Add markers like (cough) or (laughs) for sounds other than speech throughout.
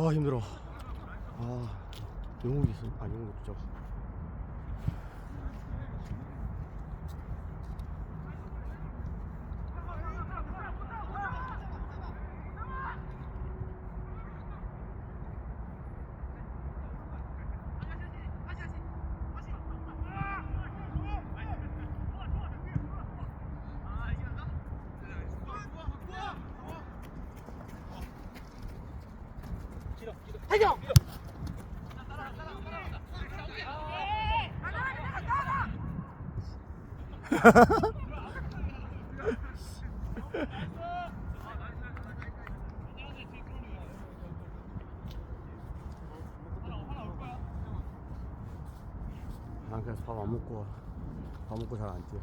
아 힘들어. 아 영웅이 있어. 아 영웅 진짜. 난 그래서 밥 안 먹고 밥 먹고 잘 안 뛰어.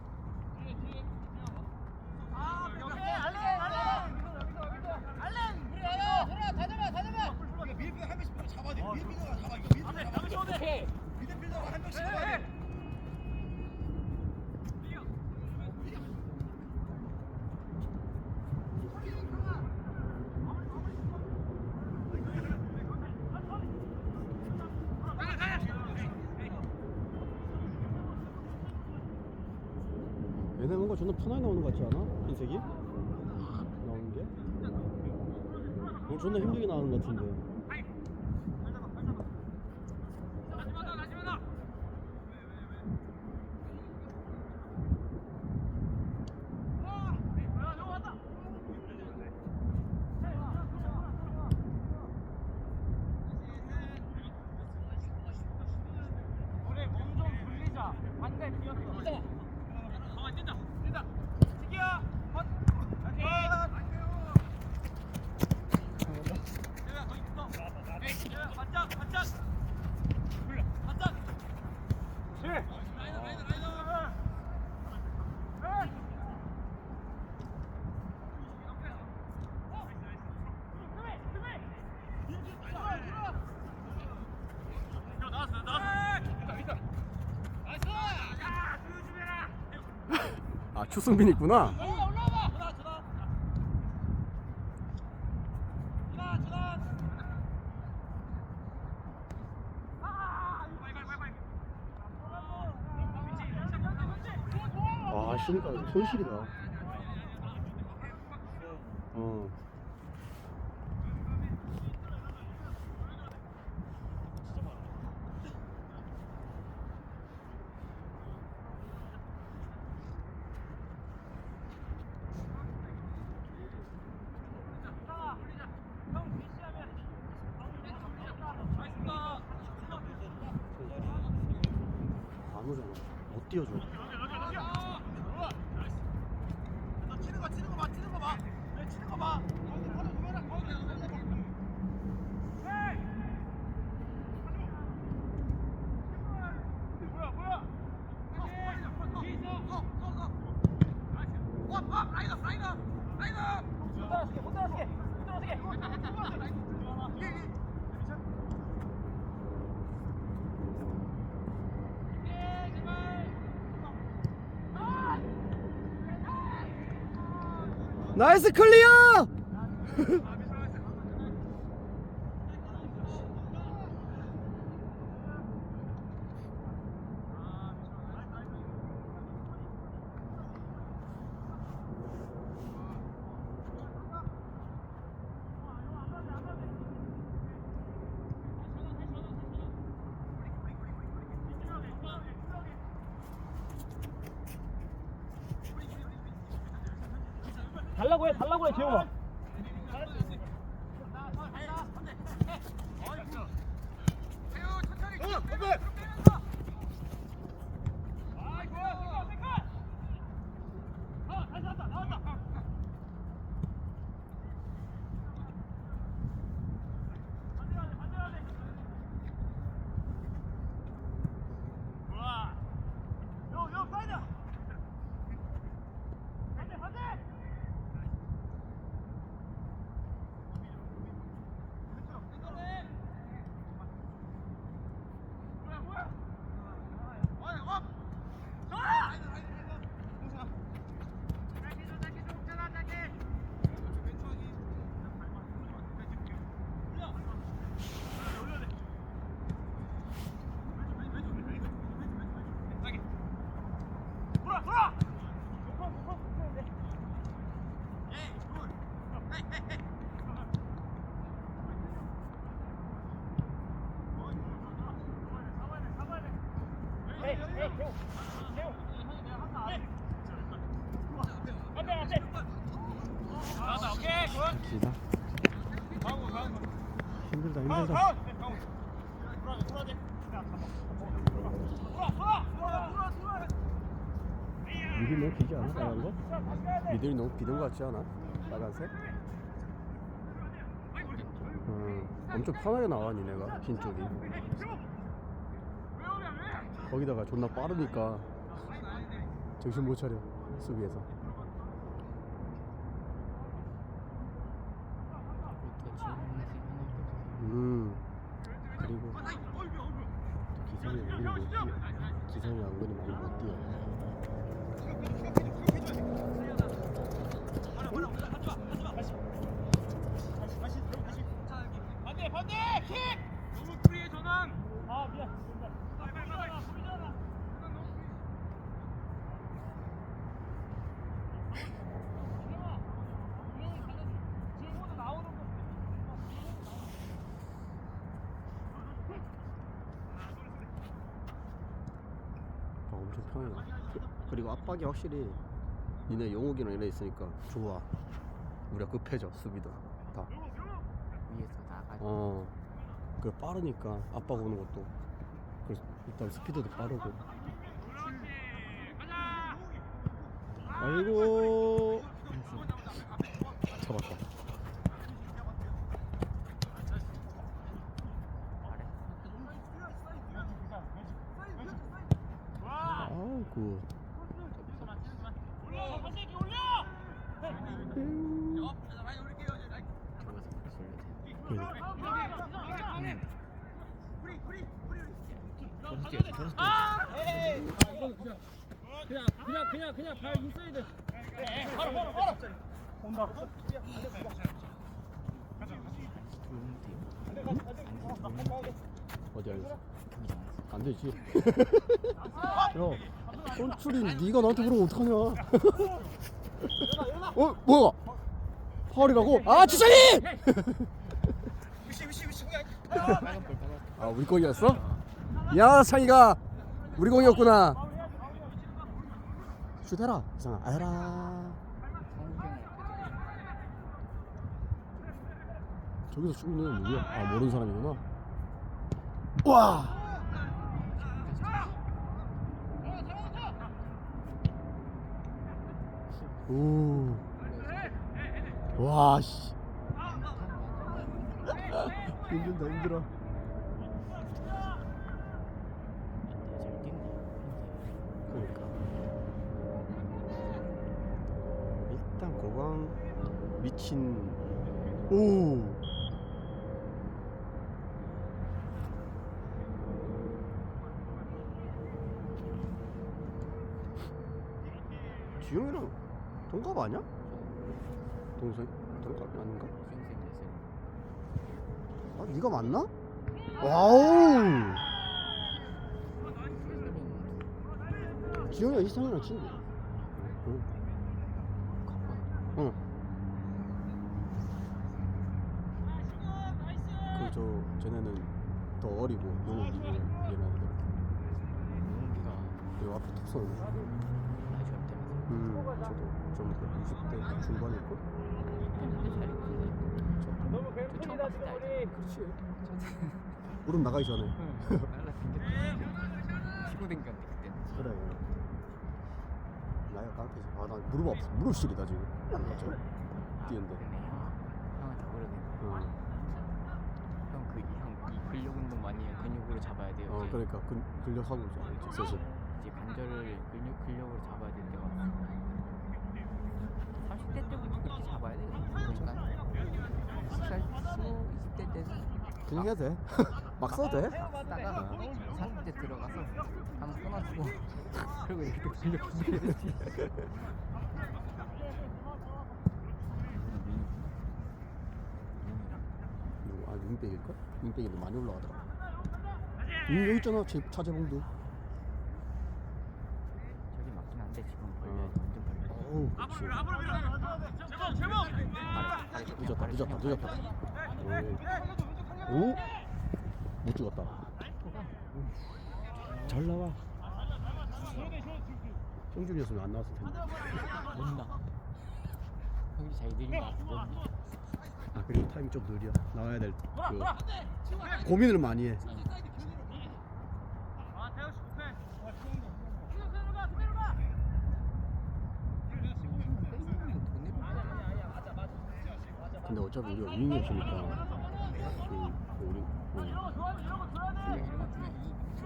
미드필더 한 명씩 잡아야 돼. 미드필더가 잡아. 이거 미드필더가 잡아. 미드필더가 한 명씩 잡아야 돼. 얘네 뭔가 존나 편하게 나오는 것 같지 않아? 흰색이? 나오는 게? 뭐 존나 힘들게 나오는 것 같은데. 우리 몸 좀 돌리자. 반대 뛰었어. 가만 뛴다. 뛴다. 지기야. 헛. 오케이. 내가 거기 붙어. 에이, 내가 바짝, 바짝. 불러. 바짝. 실. 라이더, 라이더, 라이더. 에이. 나왔어, 나왔어. 있다, 있다. 나이스. 야, 조심해라. 아 추승빈 있구나. 아, 쉬니까 손실이다. 어. 안 오잖아. 못 뛰어줘. 너 치는 거 치는 거 봐. 치는 거 봐. 내 치는 거 봐. 거기 바로 누워라. 거기 누워라. 뭐야, 뭐야? 나이스 클리어! (laughs) 달라고 해, 달라고 해, 재용아. 기다. 힘들다 힘들다. 미들이 너무 기지 않아? 빨간 거? 미들이 너무 비는 것 같지 않아? 빨간색? 음, 엄청 편하게 나와 니네가 흰 쪽이 거기다가 존나 빠르니까 정신 못 차려 수비에서 음. 그리고 기성이 많이 못 뛰어 기성이 안근이 많이 못 뛰어 반대 반대 킥 너무 프리해 전환. 아 미안 아, 엄청 편해 그리고 압박이 확실히 니네 영욱이랑 이래 있으니까 좋아. 우리가 급해져 수비도. 다. 위에서 나가 어, 그 빠르니까 압박 오는 것도. 그래서 일단 스피드도 빠르고. 아이고. 잡았다 아이고 올려 반대 킥 올려 저기서 풀 쏠려야 돼 음. 저기서 아! 그냥 그냥 그냥 그냥 발 인사이드. 바로 바로 바로 온다 어디 알겠어 안 되지. 야 꼴출이 네가 나한테 물으면 어떡하냐? (laughs) 어 뭐야? 파울이라고? 아 주찬이! (laughs) 아 우리 공이었어? 야 창이가 우리 공이었구나. 슛해라 이상아 성경이 저기서 애는 누구야 아 모르는 사람이구나 와 오. 와, 씨. (laughs) 힘들다, 힘들어. 그러니까. 일단 고강 미친. 오. 지용이랑 동갑 아니야? 동생? 동갑이 아닌가? 아, 네가 맞나? 와우! 지용이가 이상이랑 친구. 응. 응. 그저 쟤네는 더 어리고 너무 이고 얘네들 그리고 앞에 턱 서는 음 저도 좀 20대 중반일걸? 너무 괴롭힙니다 지금 우리. 그렇지. 무릎 나가기 전에. 피고 댕겼는데 그때. 그래. 나이가 깡패지 아나 무릎 아프 무릎 시리다 지금. 맞죠? 뛰는데. 형다 그러네. 응. 형그형 이 근력 운동 많이 해요 근육으로 잡아야 돼요 어. 그러니까. 근, 근력 하고 이제 이제. 슬슬 이제 관절을 근육 근력으로 잡아야 될 때가 왔어 30대 때부터 그렇게 잡아야 돼 그러니까 20살 20대 때는 그냥 해도 돼? 막 써도 돼? 쓰다가 40대 들어가서 한번 끊어주고 (laughs) 그리고 이렇게 또 근력 기르지 아 윙백일걸? 윙백인데 많이 올라가더라 응 여기 있잖아 제, 차재봉도 저기 맞긴 한데 늦었다 늦었다 늦었다 오? 못 찍었다 잘 나와 성준이었으면 안 나왔을 텐데 못나 형이 같아. 아 그리고 타이밍 좀 느려 나와야 될 그 고민을 많이 해 아 태우 씨 오페 근데 어차피 우리가 윙이 없으니까 그 우리 어,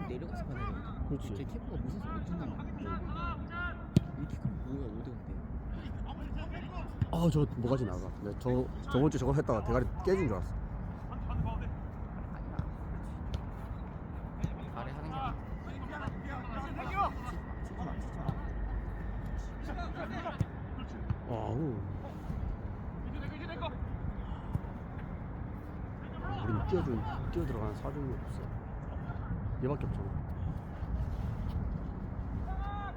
내려가서 가야 돼. 그렇지. 제 캐프가 무서워서 못 준단 말이야. 이렇게 크면 뭐야 5대5인데. 아저 뭐가지 나가 근데 저 저번 주 저거 했다가 대가리 깨진 줄 알았어 아래 하는 게 아니야. 치지 마, 치지 마. 아우 우리는 뛰어 들어가는 사중이 없어. 얘밖에 없잖아. 아.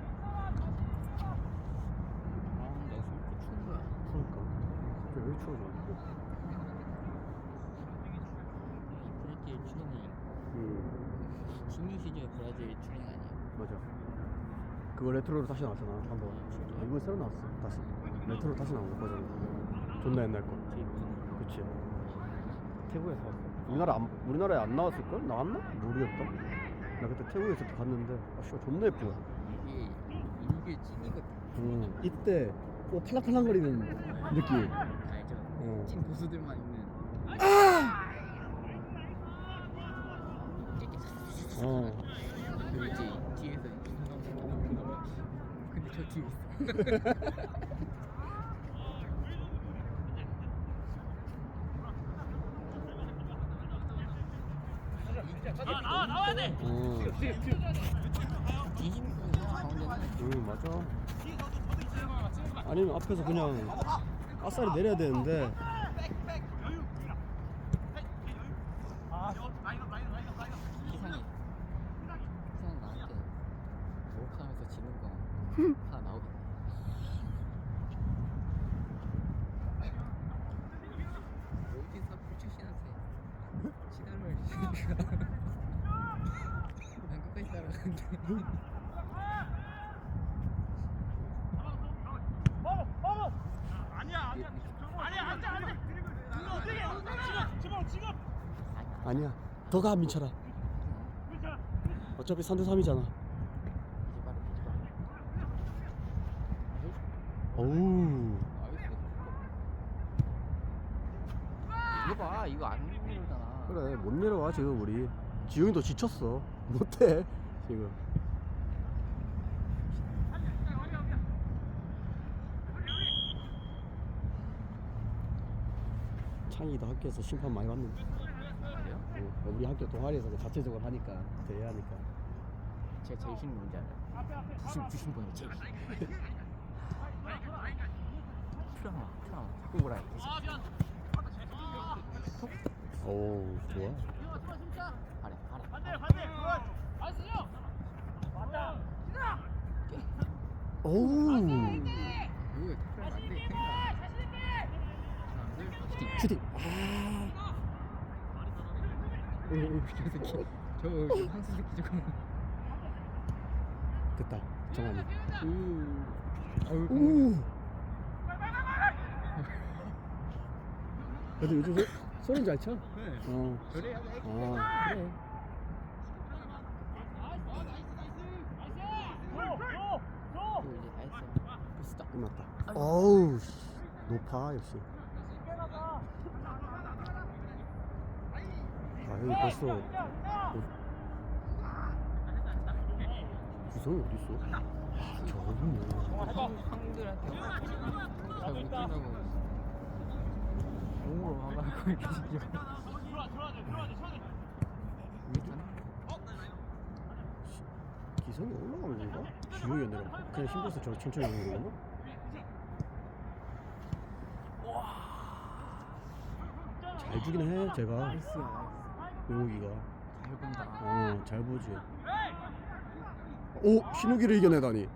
그러니까. 갑자기 왜 추워져. 이 브라질 출연이 음. 신유 시절 브라질 출연 아니야? 맞아. 그거 레트로로 다시 나왔잖아 한 번. 아, 이번 새로 나왔어 다시. 레트로 다시 나온 거 버전 존나 옛날 거. 그치? 태국에서 우리나라 안, 우리나라에 안 나왔을 걸? 나왔나? 모르겠다 나 그때 태국에 있을 때 갔는데 아 씨발 존나 예쁘다 이게 이게 찐이거든. 음, 이때 또 팔랑팔랑거리는 느낌 알죠? 어. 찐 고수들만 있는. 어 그리고 이제 뒤에서 근데 저 뒤에 있어. (laughs) 가운데는 응 맞아. 아니면 앞에서 그냥 아싸리 내려야 되는데 기상이 기상 나한테 목하면서 지는 거 하나 나오겠네. 어디서 풀출신한테 시달을 주니까 난 끝까지 따라가는데 아니야 아니야 아니야 안돼 안돼 지금 지금 지금 아니야. 더가 민철아. 어차피 3대3이잖아. 이제 바로 이제 바로 어우. 이거 봐 이거 안 누르잖아. 그래 못 내려와 지금 우리. 지웅이도 지쳤어. (laughs) 못해 지금. 창희도 학교에서 심판 많이 받는데 우리 학교 동아리에서 그 자체적으로 하니까 대회 하니까. 제가 제일 싫은 게 뭔지 알아요? 부심 부심 보는 게 제일 (laughs) 싫어 트라우마 트라우마. 자꾸 뭐라 해. 오 좋아. 아래 아래. 반대 반대. 형 맞다. 오우 이거 트라우마 안돼. 슈팅. 아 오오 저 새끼 저 한수 새끼 저거 됐다 정한이 오 아유 오 그래도 요즘 소, 소리 잘 쳐? 네 어. 그래야 돼 아 그래 이거 이제 다 했어 부스다 끝났다 어우 씨. 높아 역시 아 여기 벌써 어, 구성이 어딨어? 아 저거는 형들한테 잘 못한다고 몸으로 와가지고 이렇게 타네? 기성이 올라가는 건가? 안 나. 그냥 힘들어서 저 천천히 가는 건가? 잘 주긴 해, 제가. 나이스야 용욱이가. 잘 본다 어, 잘 보지. 오, 신욱이를 이겨내다니.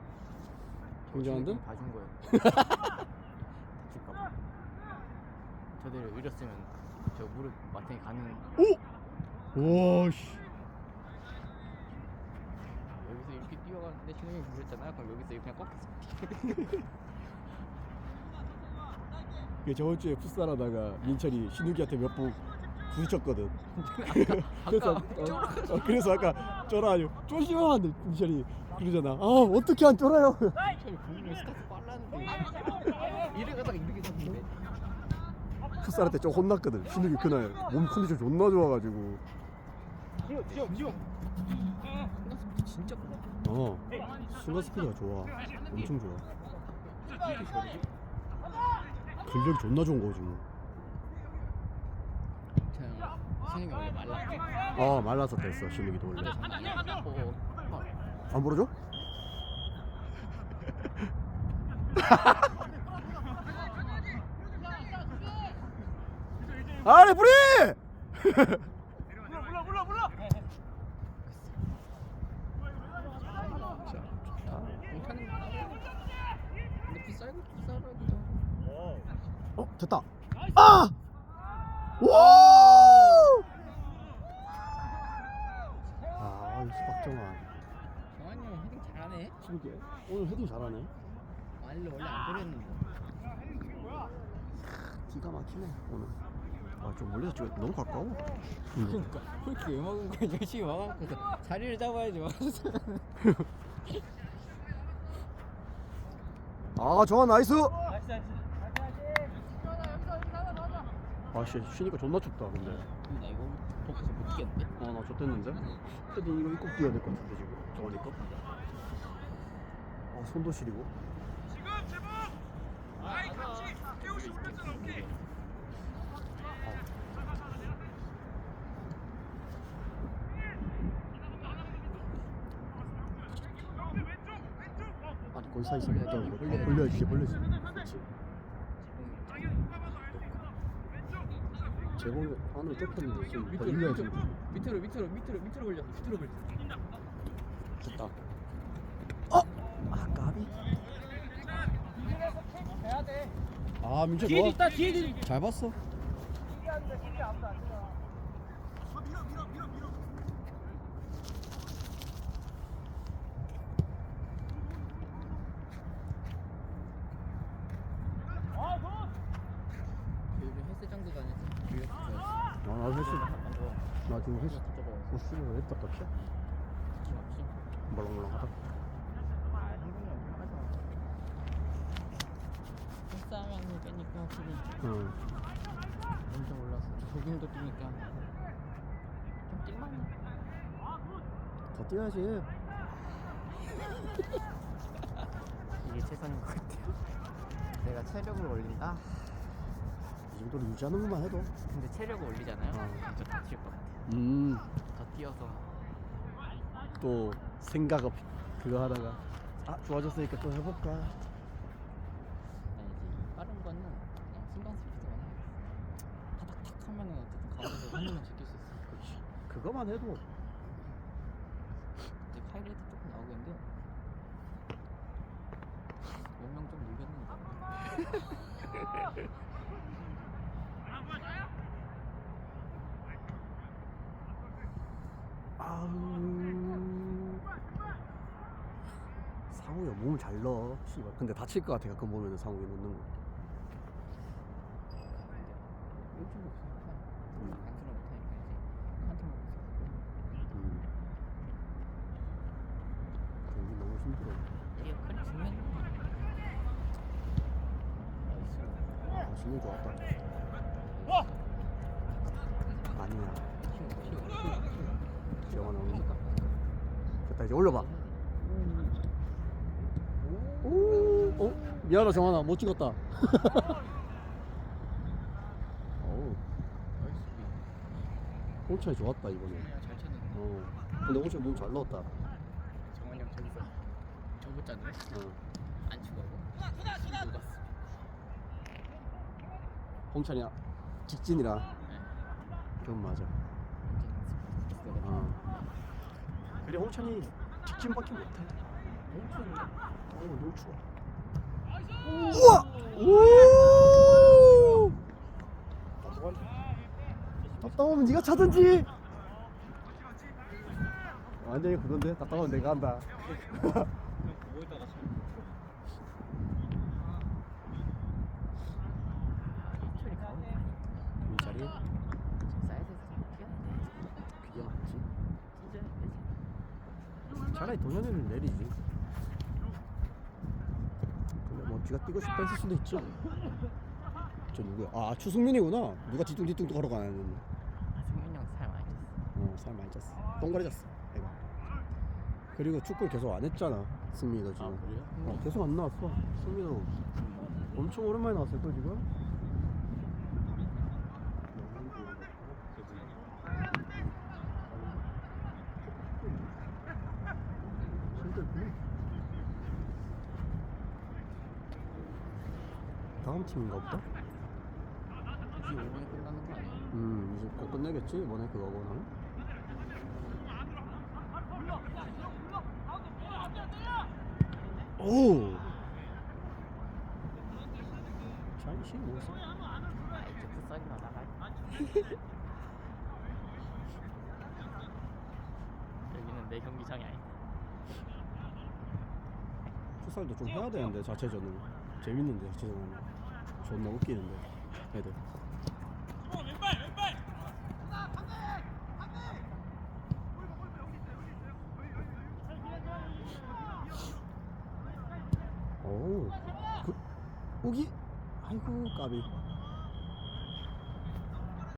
굉장한데? 봐준 거예요 (laughs) 다칠까봐 저대로 이랬으면 저 무릎 마탱이 가는 오! 와, 씨. 여기서 이렇게 뛰어가는데 신호형이 그랬잖아 그럼 여기서 이렇게 그냥 꺾였어 (laughs) 그 저번 주에 풋살하다가 민철이 신욱이한테 몇 번 부딪혔거든. 그래서 어, 어, 그래서 아까 쫄아요. 조심하는데 민철이 그러잖아. 아 어떻게 안 쫄아요? 가다가 이렇게 풋살할 때 좀 혼났거든. 신욱이 그날 몸 컨디션 존나 좋아가지고. 진짜 빨라 어 순간 스피드가 좋아. 엄청 좋아. 근력이 존나 좋은 거지. 뭐. 참 신영이 원래 말랐지 아 말라서 됐어 신욱이도 원래. 어, 어. 안 벌어줘? 아 레프리! 몰라 몰라 몰라 거 근데 어 됐다. 아! 와! 아 역시 박 정환. 정한이 형 헤딩 잘하네 그러게 오늘 헤딩 잘하네. 원래 원래 안 그랬는데 기가 막히네 오늘. 아좀 멀리서 찍어 너무 가까워. 음. 그러니까 그렇게 왜 막은 거야 열심히 막아놓고서 자리를 잡아야지 아. 나이스 나이스 아씨 쉬니까 존나 춥다 근데. 나 이거 덮어서 못 뛰겠는데 아나 좆됐는데? 헤딩 이거 입고 뛰어야 될 것 같은데 지금 정환이 거. 아 손도 시리고. 지금 제목 아이 같이 깨우시 올렸잖아 오케이 아니 어, 벌려야지. 벌려야지 벌려야지. 그렇지. 제공이 안으로 좁혔는데 지금 밑으로 벌려야지. 밑으로 밑으로 밑으로 밑으로 걸렸어 밑으로 걸렸어 됐다. 어? 아 까비. 해야 돼아 민철 뒤에 좋아. 있다 뒤에 있다 잘 봤어. 요즘 헬스장도 다녔지 그랬어 아 나도 헬스. 나 지금. 저거 호수를 했다 떴지. 없이 멀렁멀렁하다. 아 한국말 편하잖아 헬스하면 빼니까 확실히 응. 엄청 올랐어 조깅도 뛰니까 좀 뛸만해 더 뛰어야지. (laughs) 이게 최선인 것 같아요 내가 체력을 올린다? 이 정도로 유지하는 것만 해도. 근데 체력을 올리잖아요 어. 진짜 다칠 것 같아 음. 더 뛰어서 또 생각 없이 그거 하다가 아 좋아졌으니까 또 해볼까. 나 이제 빠른 거는 그냥 순간 스피드만 해 타닥탁 하면은 어쨌든 가운데서 (laughs) 홈런을 지킬 수 있어 그렇지. 그거만 해도 이제 하이라이트 조금 나오겠는데 몇 명 좀 늘렸는데 아우 상우야 몸을 잘 넣어. 씨발. 근데 다칠 것 같아 가끔 보면은 상우이 넣는 거. 일주일 없으니까 음. 간수를 못하니까 이제 한팀 먹고 음. 경기 너무 힘들어. 이 역할이 중요한 아, 진영 좋았다. 아니야. 나오는 그러니까 됐다 이제 올려봐. 오, 어? 미안하다 정환아 못 찍었다. (laughs) 어우, 홍차이 좋았다 이번에. 그냥 잘 쳤는데 어. 근데 홍차이 몸잘 넣었다. 정원이 형 저기서 저거잖아 어. 안 치고 하고 녹았어 홍찬이야 직진이라. 네. 그건 맞아. 어. 그래 홍찬이 직진밖에 못해. 어, 너무 추워. 우와! 오! 답답하면 네가 차든지. 완전히 그건데 답답하면 내가 한다. (laughs) 차라리 동현이를 내리지. 근데 뭐 지가 뛰고 싶어 했을 수도 있죠. 저 누구야? 아 추승민이구나. 누가 뒤뚱뒤뚱 걸어가는. 승민이 형살 많이 쪘어 어, 살 많이 쪘어. 똥거리졌어. 내가. 그리고 축구를 계속 안 했잖아. 승민이가 지금. 아, 그래요? 어, 계속 안 나왔어. 승민이도 엄청 오랜만에 나왔을 걸 지금. 힘들구나. 다음 팀인가 보다? 25분에 끝나는 거 아니야? 음, 이제 곧 끝내겠지? 이번에 그거고는. 오! 모습. 아 이제 풋살이나 나갈 여기는 내 경기장이 아니다 풋살도 좀 해야 되는데, 자체전은. 재밌는데, 자체전은. 존나 웃기는데, 애들.